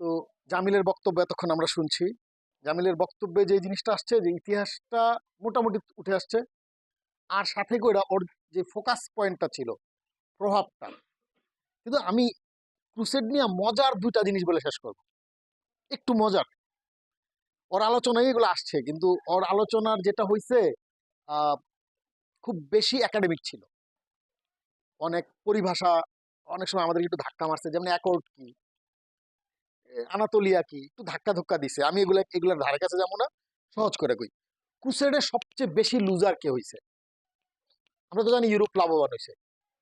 তো জামিলের বক্তব্য এতক্ষণ আমরা শুনছি। জামিলের বক্তব্যে যে জিনিসটা আসছে, যে ইতিহাসটা মোটামুটি উঠে আসছে, আর সাথে করে ওর যে ফোকাস পয়েন্টটা ছিল, প্রভাবটা। কিন্তু আমি ক্রুসেড নিয়ে মজার দুইটা জিনিস বলে শেষ করব। একটু মজার। ওর আলোচনায় এগুলো আসছে, কিন্তু ওর আলোচনার যেটা হয়েছে খুব বেশি একাডেমিক ছিল। অনেক পরিভাষা, অনেক সময় আমাদের একটু ধাক্কা মারছে, যেমন অ্যাকর্ড কি? আনাতোলিয়া কি একটু ধাক্কা ধক্কা দিছে। আমি এগুলো এগুলোর ধারে কাছে যাব না সহজ করে কই। ক্রুসেডের সবচেয়ে বেশি লুজার কে হয়েছে আমরা তো জানি ইউরোপ লাভবান হয়েছে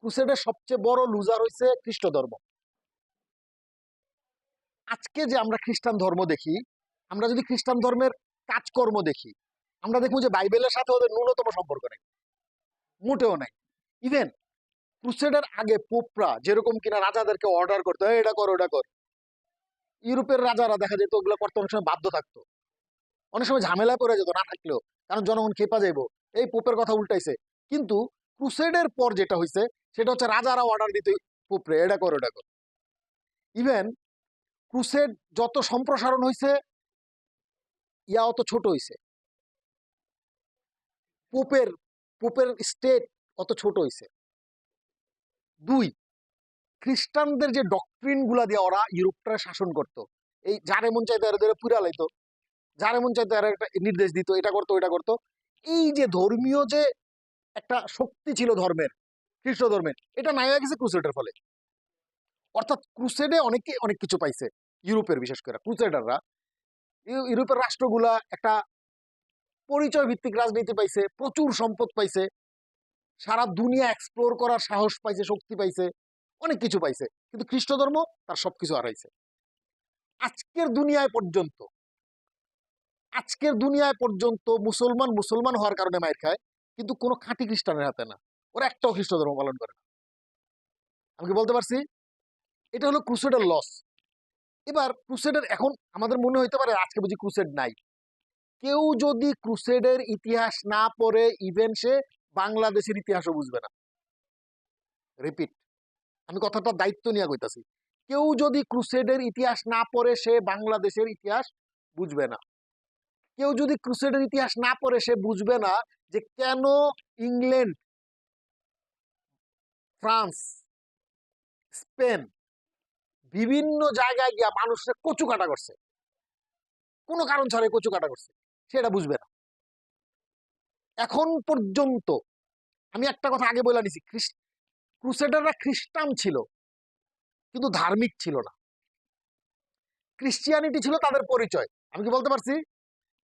ক্রুসেডের সবচেয়ে বড় লুজার হয়েছে খ্রিস্ট ধর্ম আজকে যে আমরা খ্রিস্টান ধর্ম দেখি আমরা যদি খ্রিস্টান ধর্মের কাজকর্ম দেখি আমরা দেখব যে বাইবেলের সাথে ওদের ন্যূনতম সম্পর্ক নেই। মোটেও নাই। ইভেন ক্রুসেডের আগে পোপরা যেরকম কিনা রাজাদেরকে অর্ডার করতো "এই, এটা কর ওটা কর। ইউরোপের রাজারা দেখা যেত ওগুলো করতে অনেক সময় বাধ্য থাকতো। অনেক সময় ঝামেলায় পড়ে যেত না থাকলেও, কারণ জনগণ খেপা যাইবো। এই পোপের কথা উল্টাইছে। কিন্তু ক্রুসেডের পর যেটা হয়েছে সেটা হচ্ছে রাজারা অর্ডার দিতে পোপরে, এটা কর, ওটা কর। ইভেন ক্রুসেড যত সম্প্রসারণ হয়েছে ইয়া অত ছোট হয়েছে পোপের পোপের স্টেট অত ছোট হয়েছে দুই খ্রিস্টানদের যে ডক্ট্রিনগুলা দিয়ে ওরা ইউরোপটা শাসন করত। এই যারে মন চাইতো এরা ধরে পুরা লাইতো, যারে মন চাইতো এরা একটা নির্দেশ দিত, এটা করতো এটা করতো। এই যে ধর্মীয় যে একটা শক্তি ছিল ধর্মের, খ্রিস্ট ধর্মের, এটা নাই গেছে ক্রুসেডের ফলে। অর্থাৎ ক্রুসেডে অনেকে অনেক কিছু পাইছে, ইউরোপের বিশেষ করে। ক্রুসেডাররা ইউরোপের রাষ্ট্রগুলা একটা পরিচয় ভিত্তিক রাজনীতি পাইছে, প্রচুর সম্পদ পাইছে, সারা দুনিয়া এক্সপ্লোর করার সাহস পাইছে, শক্তি পাইছে। অনেক কিছু পাইছে। কিন্তু খ্রিস্ট ধর্ম তার সবকিছু হারাইছে। আজকের দুনিয়ায় পর্যন্ত, আজকের দুনিয়ায় পর্যন্ত মুসলমান মুসলমান হওয়ার কারণে মায়ের খায়, কিন্তু কোনো খাঁটি খ্রিস্টানের হাতে না। ওরা একটাও খ্রিস্ট ধর্ম পালন করে না। আমি কি বলতে পারছি? এটা হলো ক্রুসেডের লস। এবার ক্রুসেডের এখন আমাদের মনে হইতে পারে আজকে বুঝি ক্রুসেড নাই। কেউ যদি ক্রুসেডের ইতিহাস না পড়ে ইভেন সে বাংলাদেশের ইতিহাসও বুঝবে না। রিপিট। আমি কথাটা দায়িত্ব নিয়ে কইতাছি। কেউ যদি ক্রুসেডের ইতিহাস না পড়ে, সে বাংলাদেশের ইতিহাস বুঝবে না। কেউ যদি ক্রুসেডের ইতিহাস না পড়ে, সে বুঝবে না যে কেন ইংল্যান্ড, ফ্রান্স, স্পেন বিভিন্ন জায়গায় গিয়া মানুষের কচু কাটা করছে। কোনো কারণ ছাড়াই কচু কাটা করছে সেটা বুঝবে না। এখন পর্যন্ত আমি একটা কথা আগে বলে নিছি ক্রুসেডাররা খ্রিস্টান ছিল, কিন্তু ধার্মিক ছিল না। ক্রিশ্চিয়ানিটি ছিল তাদের পরিচয়। আমি কি বলতে পারছি?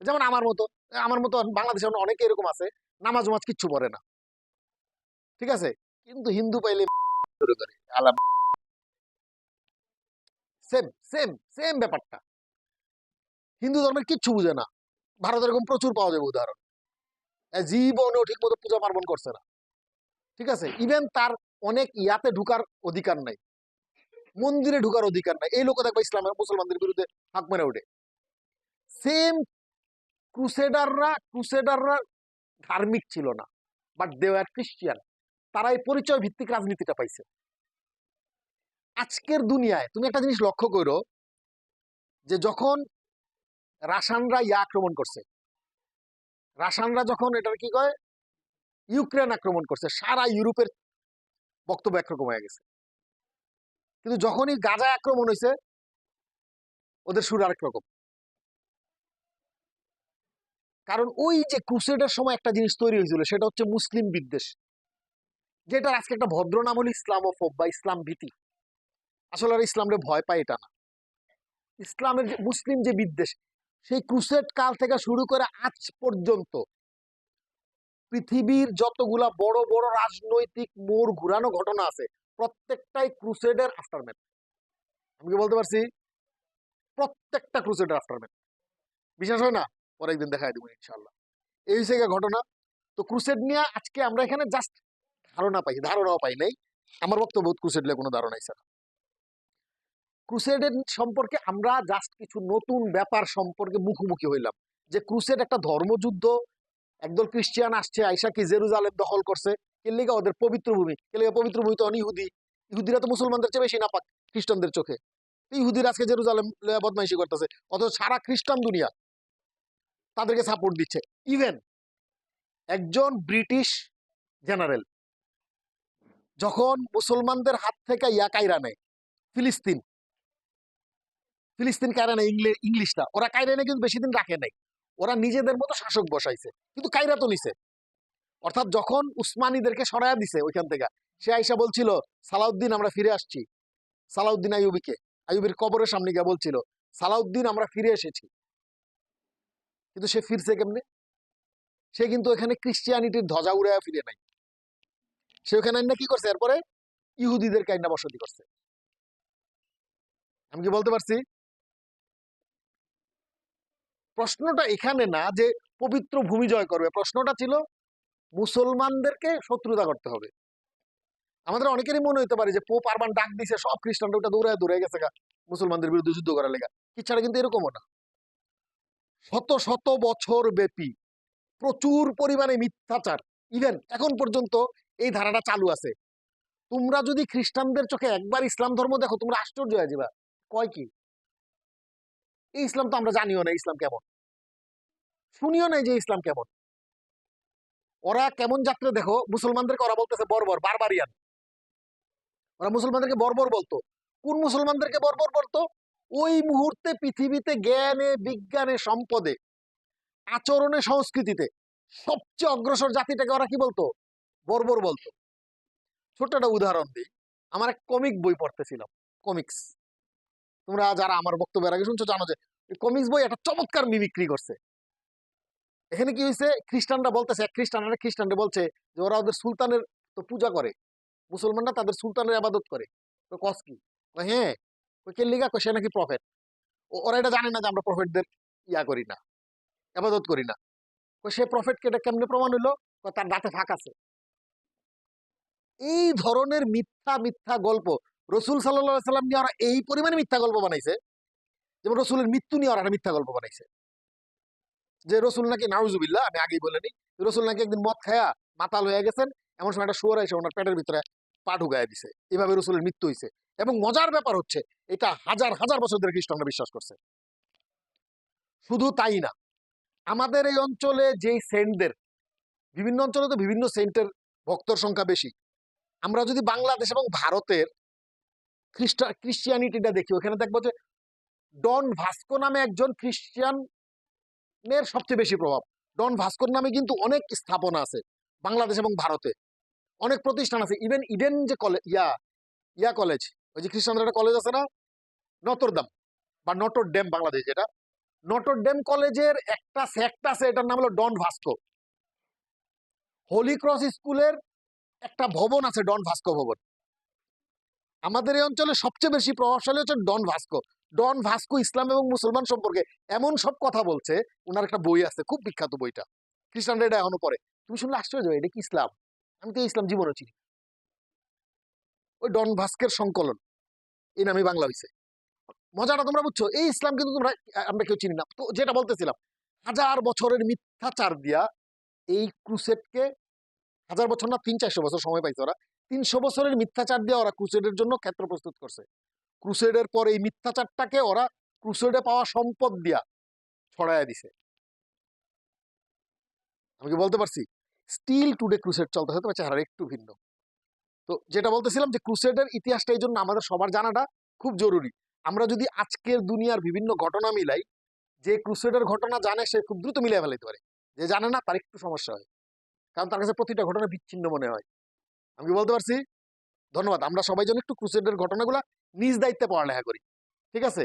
যেমন আমার মতো আমার মতো বাংলাদেশে অনেকে এরকম আছে, নামাজ উমাজ কিচ্ছু পড়ে না। ঠিক আছে? কিন্তু হিন্দু পাইলে সেম সেম সেম ব্যাপারটা। হিন্দু ধর্মের কিচ্ছু বুঝে না। ভারতে এরকম প্রচুর পাওয়া যাবে উদাহরণ। জীবনেও ঠিক মতো পূজা পার্বণ করছে না। ঠিক আছে? ইভেন তার অনেক ইয়াতে ঢুকার অধিকার নাই। মন্দিরে ঢুকার অধিকার নাই। এই লোক দেখবা ইসলাম মুসলমানদের বিরুদ্ধে হাক মেরে ওঠে। সেম ক্রুসেডাররা ক্রুসেডাররা ধার্মিক ছিল না বাট দে আর তারা এই পরিচয় ভিত্তিক রাজনীতিটা পাইছে। আজকের দুনিয়ায় তুমি একটা জিনিস লক্ষ্য করো, যে যখন রাশানরা ইয়া আক্রমণ করছে, রাশানরা যখন এটার কি কয়, ইউক্রেন আক্রমণ করছে, সারা ইউরোপের বক্তব্য একরকম হয়ে গেছে। কিন্তু যখনই গাজায় আক্রমণ হয়েছে ওদের সুর আরেক রকম। কারণ ওই যে ক্রুসেডের সময় একটা জিনিস তৈরি হয়েছিল, সেটা হচ্ছে মুসলিম বিদ্বেষ। যেটার আজকে একটা ভদ্র নাম হলো ইসলামোফোব বা ইসলাম ভীতি আসলে আর ইসলামরে ভয় পায় এটা না। ইসলামের মুসলিম যে বিদ্বেষ, সেই ক্রুসেড কাল থেকে শুরু করে আজ পর্যন্ত পৃথিবীর যতগুলা বড় বড় রাজনৈতিক মোড় ঘুরানো ঘটনা আছে, প্রত্যেকটাই ক্রুসেডের আফটারম্যান আমি কি বলতে পারছি? প্রত্যেকটা ক্রুসেডের আফটারম্যান বিশ্বাস হয় না? পরে একদিন দেখাই দেবো ইনশাল্লাহ এই হচ্ছে ঘটনা। তো ক্রুসেড নিয়ে আজকে আমরা এখানে জাস্ট ধারণা পাই, ধারণাও পাই নাই। আমার বক্তব্য ক্রুসেড নিয়ে কোনো ধারণাই স্যার ক্রুসেডের সম্পর্কে আমরা জাস্ট কিছু নতুন ব্যাপার সম্পর্কে মুখোমুখি হইলাম। যে ক্রুসেড একটা ধর্মযুদ্ধ একদল ক্রিশ্চিয়ান আসছে, আইসা কি জেরুজালেম দখল করছে? কেলিগা ওদের পবিত্র ভূমি? কেলিগা পবিত্র ভূমি তো ইহুদি। ইহুদিরা তো মুসলমানদের চেয়ে বেশি নাপাক খ্রিস্টানদের চোখে। ইহুদির আজকে জেরুজালেম বদমাইশি করতেছে। অথচ সারা খ্রিস্টান দুনিয়া তাদেরকে সাপোর্ট দিচ্ছে। ইভেন একজন ব্রিটিশ জেনারেল যখন মুসলমানদের হাত থেকে ইয়া কাইরা নেয়, ফিলিস্তিন। ফিলিস্তিন কায়রা নেয় ইংলিশটা ওরা কায়রা নেয় কিন্তু বেশি দিন রাখে নাই। ওরা নিজেদের মতো শাসক বসাইছে, কিন্তু কায়রা তো নিছে। অর্থাৎ যখন উসমানীদেরকে সরায়া দিছে ওইখান থেকে, সে আইসা বলছিল, সালাউদ্দিন, আমরা ফিরে আসছি। সালাউদ্দিন আইয়ুবিকে, আইয়ুবের কবরের সামনে গিয়ে বলছিল, সালাউদ্দিন, আমরা ফিরে এসেছি। কিন্তু সে ফিরছে কেমনে? সে কিন্তু এখানে ক্রিশ্চিয়ানিটির ধ্বজা উড়াইয়া ফিরে নাই। সে ওখানে আইনা কি করছে? এরপরে ইহুদিদের কাইন্না বসতি করছে। আমি কি বলতে পারছি? প্রশ্নটা এখানে না যে পবিত্র ভূমি জয় করবে। প্রশ্নটা ছিল মুসলমানদেরকে শত্রুতা করতে হবে। আমাদের অনেকেরই মনে হতে পারে যে পোপ আরবান ডাক দিছে, সব খ্রিস্টানরা ওটা দৌড়ায় দৌড়ে গেছে গা, মুসলমানদের বিরুদ্ধে যুদ্ধ করার লেগা। কিচ্ছাটা কিন্তু এরকমও না। শত শত বছর ব্যাপী প্রচুর পরিমাণে মিথ্যাচার। ইভেন এখন পর্যন্ত এই ধারাটা চালু আছে। তোমরা যদি খ্রিস্টানদের চোখে একবার ইসলাম ধর্ম দেখো, তোমরা আশ্চর্য হয়ে যাবা। কয় কি? এই ইসলাম তো আমরা জানিও না ইসলাম কেমন। শুনিও নাই যে ইসলাম কেমন। ওরা কেমন যাত্রা দেখো মুসলমানদেরকে ওরা বলতেছে বর্বর, বারবারিয়ান। ওরা মুসলমানদেরকে বর্বর বলতো। কোন মুসলমানদেরকে বর্বর বলতো? ওই মুহূর্তে পৃথিবীতে জ্ঞানে, বিজ্ঞানে, সম্পদে, আচরণে, সংস্কৃতিতে সবচেয়ে অগ্রসর জাতিটাকে ওরা কি বলতো? বর্বর বলতো। ছোট্ট একটা উদাহরণ দিই। আমার এক কমিক বই পড়তেছিলাম কমিক্স তোমরা যারা আমার বক্তব্যের আগে শুনছো জানো যে কমিক্স বই একটা চমৎকার মিমিক্রি করছে। এখানে কি হয়েছে খ্রিস্টানরা বলতেছে এক খ্রিস্টান আর খ্রিস্টানরা বলছে যে ওরা ওদের সুলতানের তো পূজা করে। মুসলমানরা তাদের সুলতানের আবাদত করে। তো কস কি? হ্যাঁ কই কে লিগা? সে নাকি প্রফেট ওরা এটা জানে না যে আমরা প্রফেটদের ইয়া করি না, আবাদত করি না। সে প্রফেটকে এটা কেমনে প্রমাণ হইল? তার দাঁতে ফাঁক আছে। এই ধরনের মিথ্যা মিথ্যা গল্প রসুল সাল্লাহ সাল্লাম নিয়ে ওরা এই পরিমাণে মিথ্যা গল্প বানাইছে, যেমন রসুলের মৃত্যু নিয়ে ওরা মিথ্যা গল্প বানাইছে। যে রসুল নাকি নাউজুবিল্লা আমি আগেই বলে নিই রসুল নাকি একদিন মদ খায়া মাতাল হয়ে গেছেন, এমন সময় একটা শুয়ার এসে ওনার পেটের ভিতরে পা ঢুকায় দিছে। এভাবে রসুলের মৃত্যু হয়েছে এবং মজার ব্যাপার হচ্ছে, এটা হাজার হাজার বছর ধরে খ্রিস্টানরা বিশ্বাস করছে। শুধু তাই না, আমাদের এই অঞ্চলে যেই সেন্টদের, বিভিন্ন অঞ্চলে তো বিভিন্ন সেন্টের ভক্তর সংখ্যা বেশি। আমরা যদি বাংলাদেশ এবং ভারতের খ্রিস্টা ক্রিশ্চিয়ানিটিটা দেখি। ওখানে দেখব যে ডন ভাস্কো নামে একজন খ্রিস্টিয়ানের সবচেয়ে বেশি প্রভাব। ডন ভাস্কোর নামে কিন্তু অনেক স্থাপনা আছে বাংলাদেশ এবং ভারতে। অনেক প্রতিষ্ঠান আছে। ইভেন ইডেন যে কলেজ ইয়া ইয়া কলেজ, ওই যে খ্রিস্টানদের একটা কলেজ আছে না? নটরদাম বা নটর ড্যাম বাংলাদেশ যেটা। নটর ড্যাম কলেজের একটা সেক্ট আছে, এটার নাম হলো ডন ভাস্কো। হোলি ক্রস স্কুলের একটা ভবন আছে ডন ভাস্কো ভবন। আমাদের এই অঞ্চলে সবচেয়ে বেশি প্রভাবশালী হচ্ছে ডন ভাস্কো। ডন ভাস্কো ইসলাম এবং মুসলমান সম্পর্কে এমন সব কথা বলছে ওনার একটা বই আছে, খুব বিখ্যাত বইটা। খ্রিস্টানরা এটা এখনও পড়ে। তুমি শুনলে আশ্চর্য, এটা কি ইসলাম? আমি তো ইসলাম জীবনে চিনি ওই ডন ভাস্কের সংকলন। এই নামে বাংলা হয়েছে মজাটা তোমরা বুঝছ, এই ইসলাম কিন্তু তোমরা, আমরা কেউ চিনি না। তো যেটা বলতেছিলাম, হাজার বছরের মিথ্যাচার দিয়া এই ক্রুসেটকে হাজার বছর না, তিন চারশো বছর সময় পাইছে ওরা তিনশো বছরের মিথ্যাচার দিয়ে ওরা ক্রুসেডের জন্য ক্ষেত্র প্রস্তুত করছে। ক্রুসেডের পর এই মিথ্যাচারটাকে ওরা ক্রুসেডে পাওয়া সম্পদ দিয়া ছড়াইয়া দিছে। আমি কি বলতে পারছি? স্টিল টুডে ক্রুসেড চলতে হয়তো চেহারা একটু ভিন্ন। তো যেটা বলতেছিলাম যে ক্রুসেডের ইতিহাসটা এই জন্য আমাদের সবার জানাটা খুব জরুরি। আমরা যদি আজকের দুনিয়ার বিভিন্ন ঘটনা মিলাই, যে ক্রুসেডের ঘটনা জানে, সে খুব দ্রুত মিলিয়ে ফেলাইতে পারে। যে জানে না, তার একটু সমস্যা হয়। কারণ তার কাছে প্রতিটা ঘটনা বিচ্ছিন্ন মনে হয়। আমি কি বলতে পারছি? ধন্যবাদ। আমরা সবাই যেন একটু ক্রুসেডের ঘটনাগুলো নিজ দায়িত্বে পড়ালেখা করি। ঠিক আছে?